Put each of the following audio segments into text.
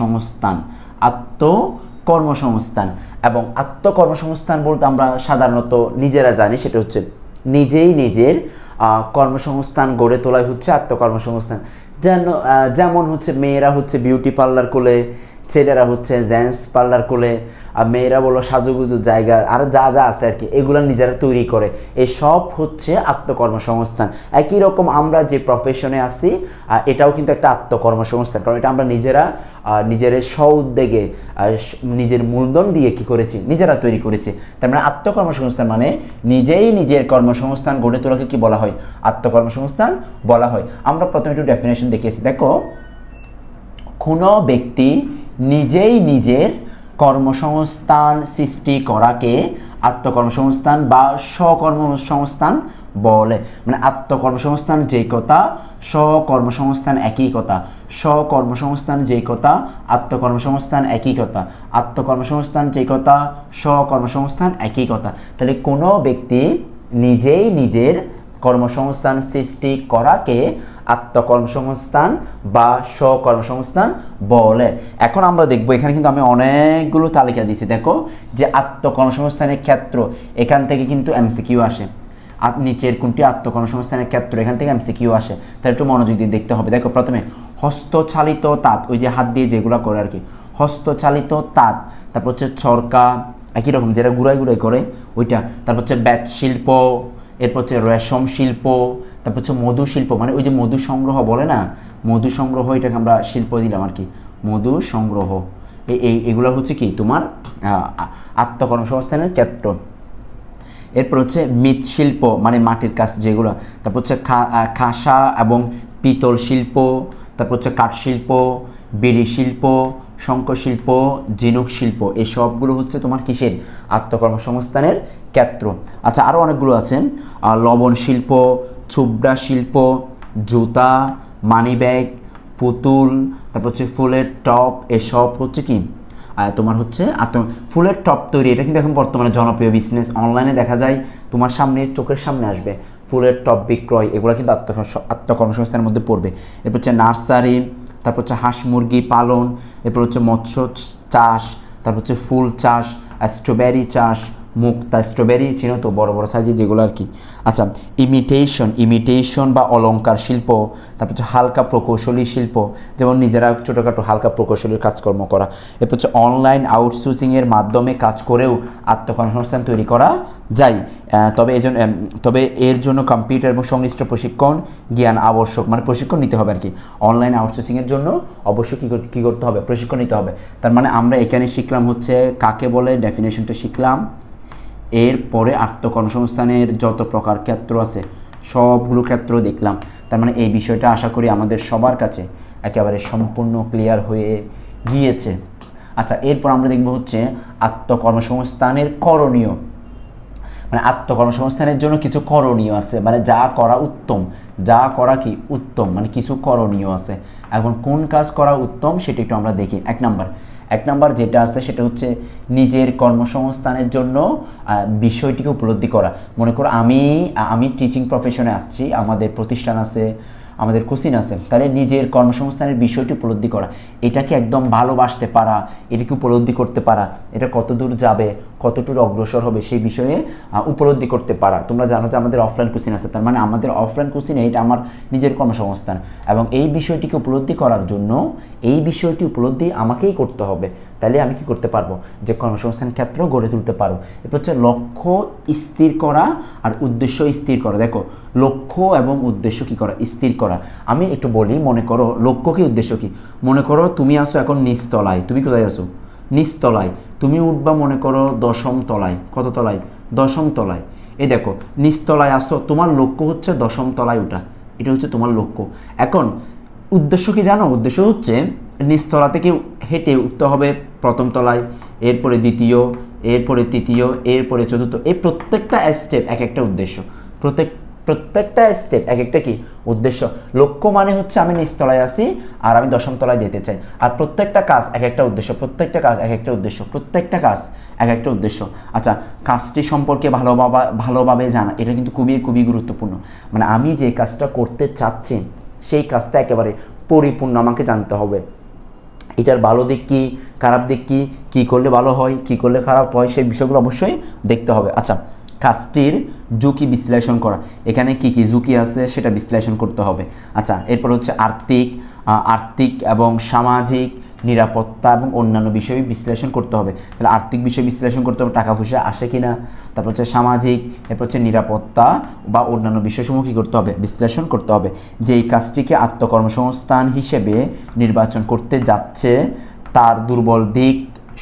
সংস্থান আত্ম কর্মসংস্থান এবং আত্মকর্মসংস্থান বলতে আমরা সাধারণত নিজেরা জানি, সেটা হচ্ছে নিজেই নিজের কর্মসংস্থান গড়ে তোলাই হচ্ছে আত্মকর্মসংস্থান। যেন যেমন হচ্ছে মেয়েরা হচ্ছে বিউটি পার্লার খুলে ছেলেরা হচ্ছে জেন্টস পার্লার খুলে আর মেয়েরা বলো সাজুগুজু জায়গা, আর যা যা আছে আর কি, এগুলো নিজেরা তৈরি করে। এই সব হচ্ছে আত্মকর্মসংস্থান। একই রকম আমরা যে প্রফেশনে আছি এটাও কিন্তু একটা আত্মকর্মসংস্থান। কারণ এটা আমরা নিজেরা নিজের স্ব উদ্যোগে নিজের মূলধন দিয়ে কি করেছি? নিজেরা তৈরি করেছি। তার মানে আত্মকর্মসংস্থান মানে নিজেই নিজের কর্মসংস্থান গড়ে তোলাকে কি বলা হয়? আত্মকর্মসংস্থান বলা হয়। আমরা প্রথমে একটু ডেফিনেশন দেখিয়েছি। দেখো কোনো ব্যক্তি নিজেই নিজের কর্মসংস্থান সৃষ্টি করাকে আত্মকর্মসংস্থান বা স্বকর্মসংস্থান বলে। মানে আত্মকর্মসংস্থান যেই কথা, স্বকর্মসংস্থান একই কথা। স্বকর্মসংস্থান যেই কথা, আত্মকর্মসংস্থান একই কথা। আত্মকর্মসংস্থান যেই কথা, স্বকর্মসংস্থান একই কথা। তাহলে কোনো ব্যক্তি নিজেই নিজের কর্মসংস্থান সৃষ্টি করাকে আত্মকর্মসংস্থান বা স্বকর্মসংস্থান বলে। এখন আমরা দেখব, এখানে কিন্তু আমি অনেকগুলো তালিকা দিয়েছি। দেখো যে আত্মকর্মসংস্থানের ক্ষেত্র, এখান থেকে কিন্তু এমসিকিউ আসে। নিচের কোনটি আত্মকর্মসংস্থানের ক্ষেত্র, এখান থেকে এমসিকিউ আসে। তাহলে একটু মনোযোগ দিয়ে দেখতে হবে। দেখো প্রথমে, হস্তচালিত তাঁত, ওই যে হাত দিয়ে যেগুলো করে আর কি। হস্তচালিত তাঁত, তারপর হচ্ছে চরকা, একই রকম, যেটা গুড়াই গুড়াই করে, ওইটা। তারপর হচ্ছে ব্যাট শিল্প এরপর হচ্ছে রেশম শিল্প, তারপর হচ্ছে মধু শিল্প মানে ওই যে মধু সংগ্রহ বলে না? মধু সংগ্রহ, এটাকে আমরা শিল্প দিলাম আর কি। মধু সংগ্রহ। এই, এগুলো হচ্ছে কি? তোমার আত্মকর্মসংস্থানের ক্ষেত্র। এরপর হচ্ছে মৃৎশিল্প মানে মাটির কাজ যেগুলো। তারপর হচ্ছে খাসা এবং পিতল শিল্প, তারপর হচ্ছে কাঠ শিল্প, বিড়ি শিল্প শঙ্কশিল্প ঝিনুক শিল্প, এই সবগুলো হচ্ছে তোমার কিসের? আত্মকর্মসংস্থানের ক্ষেত্র। আচ্ছা আরও অনেকগুলো আছে। লবণ শিল্প, ছুবড়া শিল্প, জুতা, মানি ব্যাগ, পুতুল, তারপর হচ্ছে ফুলের টপ, এসব হচ্ছে কি? তোমার হচ্ছে আত্ম, ফুলের টপ তৈরি, এটা কিন্তু এখন বর্তমানে জনপ্রিয় বিজনেস অনলাইনে দেখা যায়, তোমার সামনে, চোখের সামনে আসবে। ফুলের টপ বিক্রয়, এগুলো কিন্তু আত্ম আত্মকর্মসংস্থানের মধ্যে পড়বে। এরপর হচ্ছে নার্সারি তারপর হচ্ছে হাঁস মুরগি পালন, এরপর হচ্ছে মৎস্য চাষ, তারপর হচ্ছে ফুল চাষ স্ট্রবেরি চাষ মুক্তা স্ট্রবেরি ছিল তো বড় বড় সাইজে যেগুলো আর কি আচ্ছা ইমিটেশন ইমিটেশন বা অলঙ্কার শিল্প, তারপর হচ্ছে হালকা প্রকৌশলী শিল্প, যেমন নিজেরা ছোটোখাটো হালকা প্রকৌশলীর কাজকর্ম করা। এরপর হচ্ছে অনলাইন আউটসোর্সিংয়ের মাধ্যমে কাজ করেও আত্মকর্মসংস্থান তৈরি করা যায়। তবে এজন্য তবে এর জন্য কম্পিউটার এবং সংশ্লিষ্ট প্রশিক্ষণ, জ্ঞান আবশ্যক মানে প্রশিক্ষণ নিতে হবে আর কি অনলাইন আউটসোর্সিংয়ের জন্য অবশ্যই কী কী করতে হবে? প্রশিক্ষণ নিতে হবে। তার মানে আমরা এখানে শিখলাম হচ্ছে কাকে বলে ডেফিনেশনটা শিখলাম। এরপরে আত্মকর্মসংস্থানের যত প্রকার ক্ষেত্র আছে, সবগুলো ক্ষেত্র দেখলাম। তার মানে এই বিষয়টা আশা করি আমাদের সবার কাছে একেবারে সম্পূর্ণ ক্লিয়ার হয়ে গিয়েছে। আচ্ছা এরপর আমরা দেখব হচ্ছে আত্মকর্মসংস্থানের করণীয়। মানে আত্মকর্মসংস্থানের জন্য কিছু করণীয় আছে মানে যা করা উত্তম। যা করা কি উত্তম? মানে কিছু করণীয় আছে। এখন কোন কাজ করা উত্তম সেটা একটু আমরা দেখি। এক নাম্বার এক নাম্বার যেটা আছে সেটা হচ্ছে নিজের কর্মসংস্থানের জন্য বিষয়টিকে উপলব্ধি করা। মনে করো আমি আমি টিচিং প্রফেশনে আসছি, আমাদের প্রতিষ্ঠান আছে আমাদের কোশ্চিন আছে। তাহলে নিজের কর্মসংস্থানের বিষয়টি উপলব্ধি করা। এটাকে একদম ভালোবাসতে পারা, এটাকে উপলব্ধি করতে পারা, এটা কত দূর যাবে, কতটুকু অগ্রসর হবে সেই বিষয়ে উপলব্ধি করতে পারা। তোমরা জানো যে আমাদের অফলাইন কোশ্চিন আছে। তার মানে আমাদের অফলাইন কোচিনে এটা আমার নিজের কর্মসংস্থান। এবং এই বিষয়টিকে উপলব্ধি করার জন্য এই বিষয়টি উপলব্ধি আমাকেই করতে হবে। তাহলে আমি কি করতে পারব? যে কর্মসংস্থান ক্ষেত্র গড়ে তুলতে পারো। এরপর হচ্ছে লক্ষ্য স্থির করা আর উদ্দেশ্য স্থির করা। দেখো, লক্ষ্য এবং উদ্দেশ্য কি করা? স্থির করা। আমি একটু বলি, মনে করো, লক্ষ্য কি, উদ্দেশ্য কি? মনে করো তুমি আসো এখন নিচতলায়। তুমি কোথায় আসো নিচতলায়। তুমি উঠবা, মনে করো, দশম তলায়। কত তলায়? দশম তলায়। এই দেখো, নিচতলায় আসো তোমার লক্ষ্য হচ্ছে দশম তলায় ওঠা এটা হচ্ছে তোমার লক্ষ্য। এখন, উদ্দেশ্য কি জানো? উদ্দেশ্য হচ্ছে নিচতলা থেকে হেঁটে উঠতে হবে প্রথম তলায়, এরপরে দ্বিতীয়, এরপরে তৃতীয়, এরপরে চতুর্থ। এই প্রত্যেকটা স্টেপ এক একটা উদ্দেশ্য। প্রত্যেক প্রত্যেকটা স্টেপ এক একটা কি? উদ্দেশ্য। লক্ষ্য মানে হচ্ছে আমি নিচতলায় আসি আর আমি দশম তলায় যেতে চাই। আর প্রত্যেকটা কাজ এক একটা উদ্দেশ্য। প্রত্যেকটা কাজ এক একটা উদ্দেশ্য। প্রত্যেকটা কাজ এক একটা উদ্দেশ্য। আচ্ছা কাজটি সম্পর্কে ভালোভাবে ভালোভাবে জানা। এটা কিন্তু খুবই খুবই গুরুত্বপূর্ণ। মানে আমি যে কাজটা করতে চাচ্ছি, সেই কাজটা একেবারে পরিপূর্ণ। আমাকে জানতে হবে। এটার ভালো দিক কী? খারাপ দিক কী? কী করলে ভালো হয়? কী করলে খারাপ হয়? সেই বিষয়গুলো অবশ্যই দেখতে হবে। আচ্ছা কাজটির ঝুঁকি বিশ্লেষণ করা। এখানে কি কি ঝুঁকি আছে সেটা বিশ্লেষণ করতে হবে। আচ্ছা এরপর হচ্ছে আর্থিক আর্থিক এবং সামাজিক নিরাপত্তা এবং অন্যান্য বিষয় বিশ্লেষণ করতে হবে। তাহলে আর্থিক বিষয় বিশ্লেষণ করতে হবে, টাকা পয়সা আসে কি না তারপর হচ্ছে সামাজিক, এরপর হচ্ছে নিরাপত্তা বা অন্যান্য বিষয়সমূহ কী করতে হবে? বিশ্লেষণ করতে হবে। যে এই কাজটিকে আত্মকর্মসংস্থান হিসেবে নির্বাচন করতে যাচ্ছে, তার দুর্বল দিক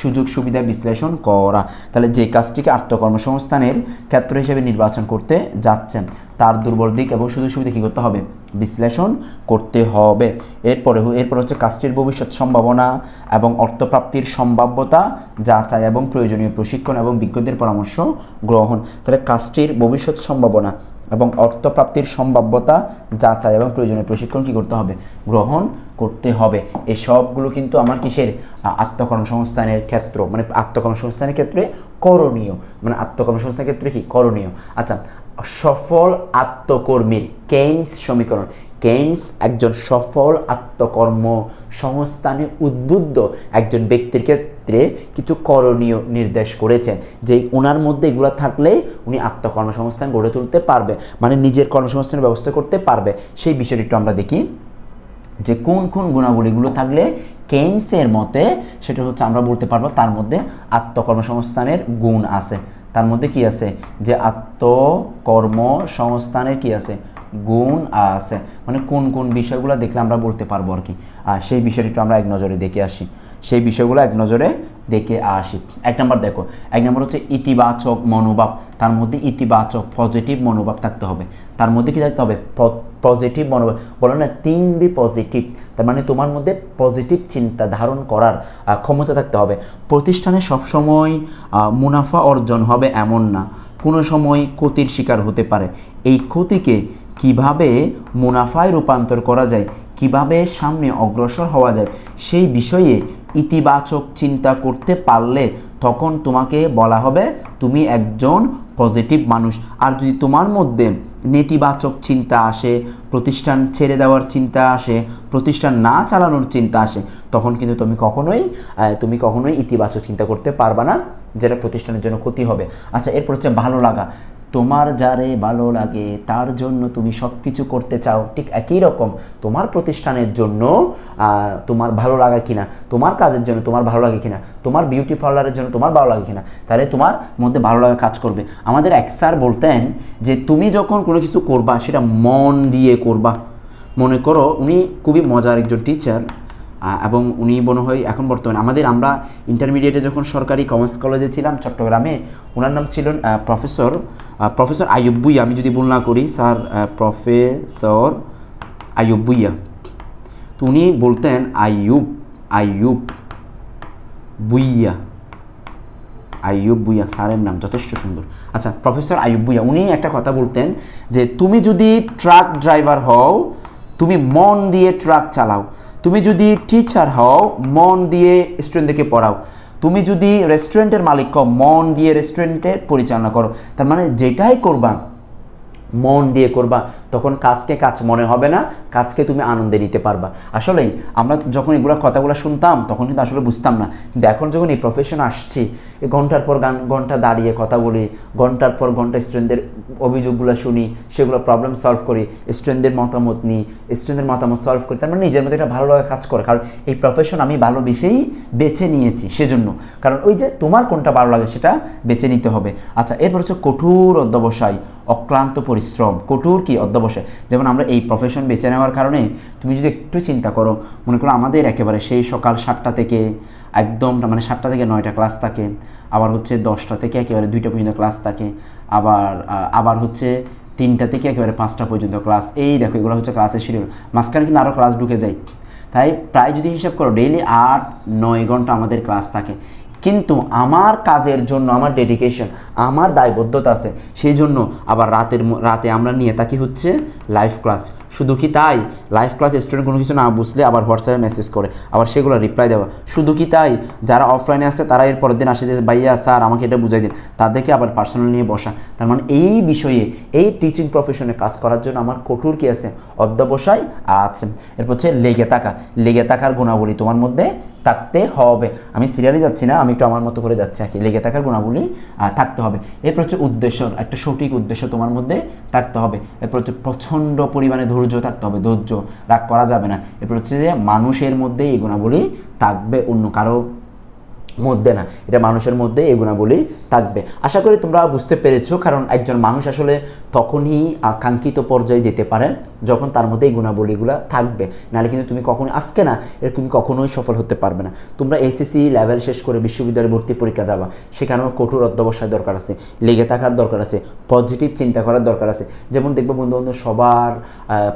সুযোগ সুবিধা বিশ্লেষণ করা। তাহলে যে কাজটিকে আত্মকর্মসংস্থানের ক্ষেত্র হিসেবে নির্বাচন করতে যাচ্ছেন, তার দুর্বল দিক এবং সুযোগ সুবিধা কী করতে হবে? বিশ্লেষণ করতে হবে। এরপরে এরপর হচ্ছে কাজটির ভবিষ্যৎ সম্ভাবনা এবং অর্থপ্রাপ্তির সম্ভাব্যতা, যাচাই এবং প্রয়োজনীয় প্রশিক্ষণ এবং বিজ্ঞদের পরামর্শ গ্রহণ। তাহলে কাজটির ভবিষ্যৎ সম্ভাবনা এবং অর্থপ্রাপ্তির সম্ভাব্যতা যাচাই এবং প্রয়োজনীয় প্রশিক্ষণ কী করতে হবে? গ্রহণ করতে হবে। এই সবগুলো কিন্তু আমার কিসের? আত্মকর্মসংস্থানের ক্ষেত্র। মানে আত্মকর্মসংস্থানের ক্ষেত্রে করণীয়। মানে আত্মকর্মসংস্থানের ক্ষেত্রে কি? করণীয়। আচ্ছা সফল আত্মকর্মীর কেইন্স সমীকরণ। কেইন্স একজন সফল আত্মকর্ম সংস্থানে উদ্বুদ্ধ। একজন ব্যক্তির ক্ষেত্রে কিছু করণীয় নির্দেশ করেছেন যে ওনার মধ্যে এগুলো থাকলে উনি আত্মকর্মসংস্থান গড়ে তুলতে পারবে মানে নিজের কর্মসংস্থানের ব্যবস্থা করতে পারবে। সেই বিষয়টি একটু আমরা দেখি, যে কোন কোন গুণাবলীগুলো থাকলে কেইন্সের মতে সেটা হচ্ছে আমরা বলতে পারব তার মধ্যে আত্মকর্মসংস্থানের গুণ আছে। তার মধ্যে কি আছে? যে আত্মকর্মসংস্থানের কি আছে? গুণ আছে। মানে কোন কোন বিষয়গুলো দেখলে আমরা বলতে পারব আর কি। আর সেই বিষয়টি একটু আমরা এক নজরে দেখে আসি। সেই বিষয়গুলো এক নজরে দেখে আসি। এক নম্বর দেখো, এক নম্বর হচ্ছে ইতিবাচক মনোভাব। তার মধ্যে ইতিবাচক পজিটিভ মনোভাব থাকতে হবে। তার মধ্যে কি থাকতে হবে? পজিটিভ মনোভাব। বলো না, তিন বি পজিটিভ তার মানে তোমার মধ্যে পজিটিভ চিন্তা ধারণ করার ক্ষমতা থাকতে হবে। প্রতিষ্ঠানে সবসময় মুনাফা অর্জন হবে এমন না। কোনো সময় ক্ষতির শিকার হতে পারে। এই ক্ষতিকে কীভাবে মুনাফায় রূপান্তর করা যায়, কীভাবে সামনে অগ্রসর হওয়া যায়, সেই বিষয়ে ইতিবাচক চিন্তা করতে পারলে তখন তোমাকে বলা হবে, তুমি একজন পজিটিভ মানুষ। আর যদি তোমার মধ্যে নেতিবাচক চিন্তা আসে, প্রতিষ্ঠান ছেড়ে দেওয়ার চিন্তা আসে, প্রতিষ্ঠান না চালানোর চিন্তা আসে, তখন কিন্তু তুমি কখনোই তুমি কখনোই ইতিবাচক চিন্তা করতে পারবা না, যেটা প্রতিষ্ঠানের জন্য ক্ষতি হবে। আচ্ছা এরপর হচ্ছে ভালো লাগা। তোমার যারে ভালো লাগে, তার জন্য তুমি সব কিছু করতে চাও, ঠিক একই রকম। তোমার প্রতিষ্ঠানের জন্য তোমার ভালো লাগা কিনা, তোমার কাজের জন্য তোমার ভালো লাগে কিনা, তোমার বিউটি পার্লারের জন্য তোমার ভালো লাগে কিনা, তাহলে তোমার মধ্যে ভালো লাগা কাজ করবে। আমাদের এক স্যার বলতেন যে, তুমি যখন কোনো কিছু করবা, সেটা মন দিয়ে করবা। মনে করো, উনি খুবই মজার একজন টিচার এবং উনি মনে হয় এখন বর্তমানে, আমাদের আমরা ইন্টারমিডিয়েটে যখন সরকারি কমার্স কলেজে ছিলাম চট্টগ্রামে ওনার নাম ছিলেন প্রফেসর প্রফেসর আইয়ুব বুইয়া। আমি যদি ভুল না করি, স্যার প্রফেসর আইয়ুব বুইয়া। তো উনি বলতেন, আইয়ুব আইয়ুব বুইয়া। আইয়ুব বুইয়া, স্যারের নাম যথেষ্ট সুন্দর। আচ্ছা প্রফেসর আইয়ুব বুইয়া, উনি একটা কথা বলতেন যে, তুমি যদি ট্রাক ড্রাইভার হও, তুমি মন দিয়ে ট্রাক চালাও। তুমি যদি টিচার হও, মন দিয়ে স্টুডেন্টদেরকে পড়াও। তুমি যদি রেস্টুরেন্টের মালিক হও, মন দিয়ে রেস্টুরেন্টের পরিচালনা করো। তার মানে যেটাই করবা মন দিয়ে করবা, তখন কাজকে কাজ মনে হবে না, কাজকে তুমি আনন্দে নিতে পারবা। আসলেই আমরা যখন এগুলো কথাগুলো শুনতাম, তখন কিন্তু আসলে বুঝতাম না। কিন্তু এখন যখন এই প্রফেশন আসছি, এই ঘণ্টার পর গান, ঘণ্টা দাঁড়িয়ে কথা বলি, ঘণ্টার পর ঘণ্টা স্টুডেন্টদের অভিযোগগুলো শুনি, সেগুলো প্রবলেম সলভ করি স্টুডেন্টদের মতামত নিই স্টুডেন্টদের মতামত সলভ করি, তার মানে নিজের মধ্যে একটা ভালো লাগা কাজ করে। কারণ এই প্রফেশন আমি ভালো ভালোবেসেই বেছে নিয়েছি, সেজন্য। কারণ ওই যে তোমার কোনটা ভালো লাগে সেটা বেছে নিতে হবে। আচ্ছা এরপর হচ্ছে কঠোর অধ্যবসায়। অক্লান্ত পরিশ্রম, কঠোর কি অধ্যবসায়? যেমন আমরা এই প্রফেশন বেছে নেওয়ার কারণে তুমি যদি একটু চিন্তা করো, মনে করো আমাদের একেবারে সেই সকাল সাতটা থেকে একদম মানে সাতটা থেকে নয়টা ক্লাস থাকে, আবার হচ্ছে দশটা থেকে একেবারে দুইটা পর্যন্ত ক্লাস থাকে, আবার আবার হচ্ছে তিনটা থেকে একেবারে পাঁচটা পর্যন্ত ক্লাস এই দেখো এগুলো হচ্ছে ক্লাসের শিডিউল মাঝখানে কিন্তু আরও ক্লাস ঢুকে যায়। তাই প্রায় যদি হিসাব করো ডেইলি আট নয় ঘণ্টা আমাদের ক্লাস থাকে। কিন্তু আমার কাজের জন্য, আমার ডেডিকেশন আমার দায়বদ্ধতা আছে। সেই জন্য আবার রাতের রাতে আমরা নিয়ে থাকি হচ্ছে লাইভ ক্লাস শুধু কি তাই? লাইভ ক্লাস স্টুডেন্ট কোনো কিছু না বুঝলে আবার হোয়াটসঅ্যাপে মেসেজ করে, আবার সেগুলো রিপ্লাই দেওয়া। শুধু কি তাই? যারা অফলাইনে আছে তারা এর পরের দিন আসে যে, ভাইয়া, স্যার, আমাকে এটা বুঝাই দিন। তাদেরকে আবার পার্সোনাল নিয়ে বসা। তার মানে এই বিষয়ে, এই টিচিং প্রফেশনে কাজ করার জন্য আমার কঠোর কি আছে? অধ্যবসায় আছে। এরপর হচ্ছে লেগে থাকা। লেগে থাকার গুণাবলী তোমার মধ্যে থাকতে হবে। আমি সিরিয়ালে যাচ্ছি না, আমি একটু আমার মতো করে যাচ্ছি আর লেগে থাকার গুণাবলী থাকতে হবে। এরপর হচ্ছে উদ্দেশ্য, একটা সঠিক উদ্দেশ্য তোমার মধ্যে থাকতে হবে। এরপর হচ্ছে প্রচণ্ড পরিমাণে ধৈর্য থাকতে হবে ধৈর্য রাগ করা যাবে না। এরপর হচ্ছে যে মানুষের মধ্যে এই গুণাবলী থাকবে, অন্য কারও মধ্যে না, এটা মানুষের মধ্যে এই গুণাবলী থাকবে। আশা করি তোমরা বুঝতে পেরেছ, কারণ একজন মানুষ আসলে তখনই আকাঙ্ক্ষিত পর্যায়ে যেতে পারে যখন তার মধ্যে এই গুণাবলীগুলো থাকবে। নাহলে কিন্তু তুমি কখনোই আজকে না তুমি কখনোই সফল হতে পারবে না। তোমরা এসএসসি লেভেল শেষ করে বিশ্ববিদ্যালয়ে ভর্তি পরীক্ষা যাবা সেখানেও কঠোর অধ্যবসায় দরকার আছে, লেগে থাকার দরকার আছে পজিটিভ চিন্তা করার দরকার আছে। যেমন দেখবে বন্ধু বান্ধব সবার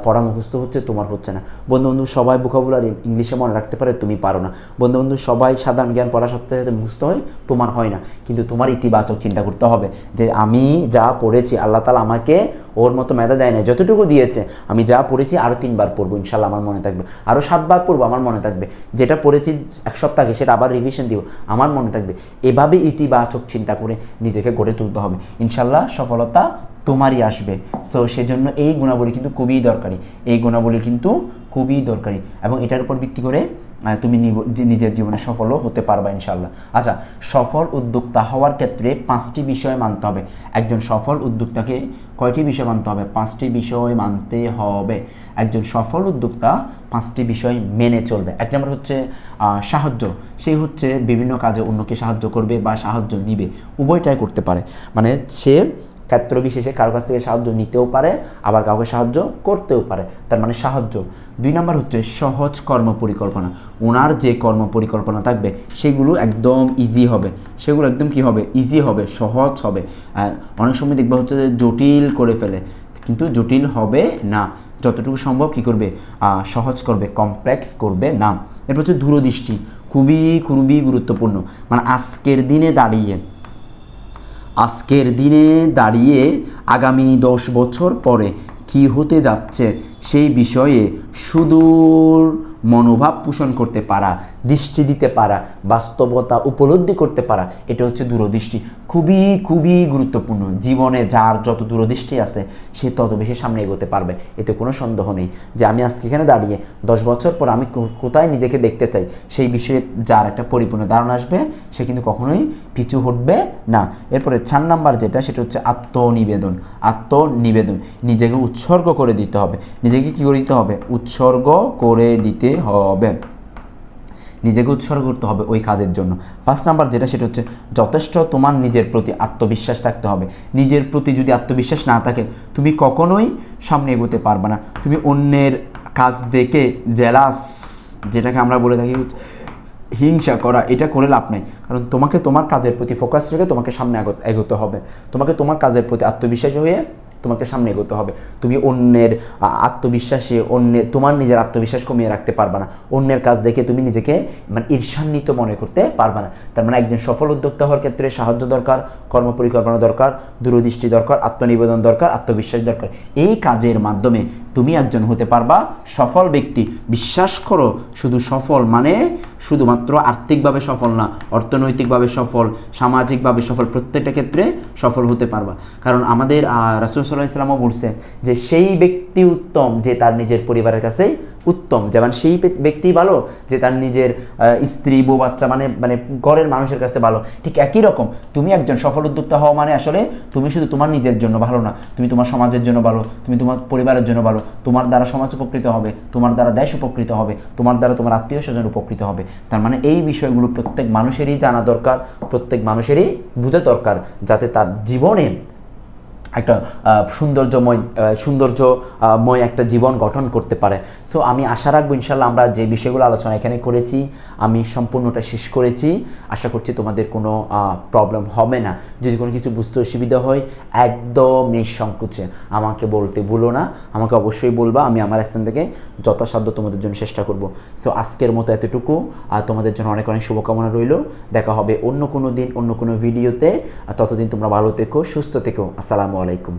পড়া মুখস্থ হচ্ছে, তোমার হচ্ছে না। বন্ধু বান্ধব সবাই ভোকাবুলারি ইংলিশে মনে রাখতে পারে, তুমি পারো না। বন্ধু বান্ধব সবাই সাধারণ জ্ঞান পড়ার সাথে সাথে মুখস্থ হয় তোমার হয় না। কিন্তু তোমার ইতিবাচক চিন্তা করতে হবে যে আমি যা পড়েছি, আল্লাহ তালা আমাকে ওর মতো মেধা দেয় না যতটুকু দিয়েছে, আমি যা পড়েছি আরও তিনবার পড়ব ইনশাল্লাহ আমার মনে থাকবে। আরও সাতবার পড়ব, আমার মনে থাকবে। যেটা পড়েছি এক সপ্তাহে সেটা আবার রিভিশন দিব, আমার মনে থাকবে। এভাবে ইতিবাচক চিন্তা করে নিজেকে গড়ে তুলতে হবে। ইনশাল্লাহ সফলতা তোমারই আসবে। সো সেজন্য এই গুণাবলী কিন্তু খুবই দরকারি। এই গুণাবলী কিন্তু খুবই দরকারি এবং এটার উপর ভিত্তি করে তুমি নিজের জীবনে সফলও হতে পারবা ইনশাল্লাহ আচ্ছা সফল উদ্যোক্তা হওয়ার ক্ষেত্রে পাঁচটি বিষয় মানতে হবে। একজন সফল উদ্যোক্তাকে কয়টি বিষয় মানতে হবে? পাঁচটি বিষয় মানতে হবে। একজন সফল উদ্যোক্তা পাঁচটি বিষয় মেনে চলবে। এক নম্বর হচ্ছে সাহায্য। সে হচ্ছে বিভিন্ন কাজে অন্যকে সাহায্য করবে বা সাহায্য নিবে। উভয়টাই করতে পারে। মানে সে ক্ষেত্র বিশেষে কারও কাছ থেকে সাহায্য নিতেও পারে, আবার কাউকে সাহায্য করতেও পারে। তার মানে সাহায্য। দুই নম্বর হচ্ছে সহজ কর্ম পরিকল্পনা ওনার যে কর্ম পরিকল্পনা থাকবে, সেগুলো একদম ইজি হবে। সেগুলো একদম কি হবে? ইজি হবে, সহজ হবে। অনেক সময় দেখবা হচ্ছে যে জটিল করে ফেলে। কিন্তু জটিল হবে না। যতটুকু সম্ভব কী করবে? সহজ করবে কমপ্লেক্স করবে না। এরপর হচ্ছে দূরদৃষ্টি। খুবই খুবই গুরুত্বপূর্ণ। মানে আজকের দিনে দাঁড়িয়ে আজকের দিনে দাঁড়িয়ে আগামী দশ বছর পরে কি হতে যাচ্ছে সেই বিষয়ে সুদূর মনোভাব পোষণ করতে পারা, দৃষ্টি দিতে পারা, বাস্তবতা উপলব্ধি করতে পারা, এটা হচ্ছে দূরদৃষ্টি। খুবই খুবই গুরুত্বপূর্ণ। জীবনে যার যত দূরদৃষ্টি আছে, সে তত বেশি সামনে এগোতে পারবে। এতে কোনো সন্দেহ নেই যে আমি আজকে এখানে দাঁড়িয়ে দশ বছর পর আমি কোথায় নিজেকে দেখতে চাই, সেই বিষয়ে যার একটা পরিপূর্ণ ধারণা আসবে, সে কিন্তু কখনোই পিছু হটবে না। এরপরে চার নাম্বার যেটা, সেটা হচ্ছে আত্মনিবেদন। আত্মনিবেদন। নিজেকে উৎসর্গ করে দিতে হবে। নিজেকে কী করে দিতে হবে? উৎসর্গ করে দিতে হবে নিজেকে উৎসর্গ করতে হবে ওই কাজের জন্য। পাঁচ নাম্বার যেটা, সেটা হচ্ছে যথেষ্ট তোমার নিজের প্রতি আত্মবিশ্বাস থাকতে হবে। নিজের প্রতি যদি আত্মবিশ্বাস না থাকে, তুমি কখনোই সামনে এগোতে পারবে না। তুমি অন্যের কাজ দেখে জেলাস যেটাকে আমরা বলে থাকি হিংসা করা, এটা করে লাভ নেই। কারণ তোমাকে তোমার কাজের প্রতি ফোকাস রেখে তোমাকে সামনে এগোতে হবে। তোমাকে তোমার কাজের প্রতি আত্মবিশ্বাসী হয়ে তোমাকে সামনে এগোতে হবে। তুমি অন্যের আত্মবিশ্বাসে অন্যের, তোমার নিজের আত্মবিশ্বাস কমিয়ে রাখতে পারবে না। অন্যের কাজ দেখে তুমি নিজেকে মানে ঈর্ষান্বিত মনে করতে পারবে না। তার মানে একজন সফল উদ্যোক্তা হওয়ার ক্ষেত্রে সাহায্য দরকার কর্মপরিকল্পনা দরকার, দূরদৃষ্টি দরকার, আত্মনিবেদন দরকার, আত্মবিশ্বাস দরকার। এই কাজের মাধ্যমে তুমি একজন হতে পারবা সফল ব্যক্তি। বিশ্বাস করো, শুধু সফল মানে শুধুমাত্র আর্থিকভাবে সফল না, অর্থনৈতিকভাবে সফল, সামাজিকভাবে সফল, প্রত্যেকটা ক্ষেত্রে সফল হতে পারবা। কারণ আমাদের রাসুল সাল্লাহ ইসলামও বলছে যে সেই ব্যক্তি উত্তম যে তার নিজের পরিবারের কাছেই উত্তম। যেমন সেই ব্যক- ব্যক্তি ভালো যে তার নিজের স্ত্রী, বউ, বাচ্চা মানে মানে ঘরের মানুষের কাছে ভালো। ঠিক একই রকম, তুমি একজন সফল উদ্যোক্তা হওয়া মানে আসলে তুমি শুধু তোমার নিজের জন্য ভালো না, তুমি তোমার সমাজের জন্য ভালো, তুমি তোমার পরিবারের জন্য ভালো। তোমার দ্বারা সমাজ উপকৃত হবে, তোমার দ্বারা দেশ উপকৃত হবে, তোমার দ্বারা তোমার আত্মীয় স্বজন উপকৃত হবে। তার মানে এই বিষয়গুলো প্রত্যেক মানুষেরই জানা দরকার, প্রত্যেক মানুষেরই বোঝা দরকার, যাতে তার জীবনে একটা সৌন্দর্যময় সৌন্দর্যময় একটা জীবন গঠন করতে পারে। সো আমি আশা রাখব ইনশাল্লাহ আমরা যে বিষয়গুলো আলোচনা এখানে করেছি, আমি সম্পূর্ণটা শেষ করেছি। আশা করছি তোমাদের কোনো প্রবলেম হবে না। যদি কোনো কিছু বুঝতে অসুবিধা হয় একদম নিঃসংকোচে আমাকে বলতে ভুলো না। আমাকে অবশ্যই বলবা। আমি আমার স্থান থেকে যথাসাধ্য তোমাদের জন্য চেষ্টা করব। সো আজকের মতো এতটুকু। আর তোমাদের জন্য অনেক অনেক শুভকামনা রইল। দেখা হবে অন্য কোনো দিন, অন্য কোনো ভিডিওতে ততদিন তোমরা ভালো থেকো, সুস্থ থেকো। আসসালামু আলাইকুম।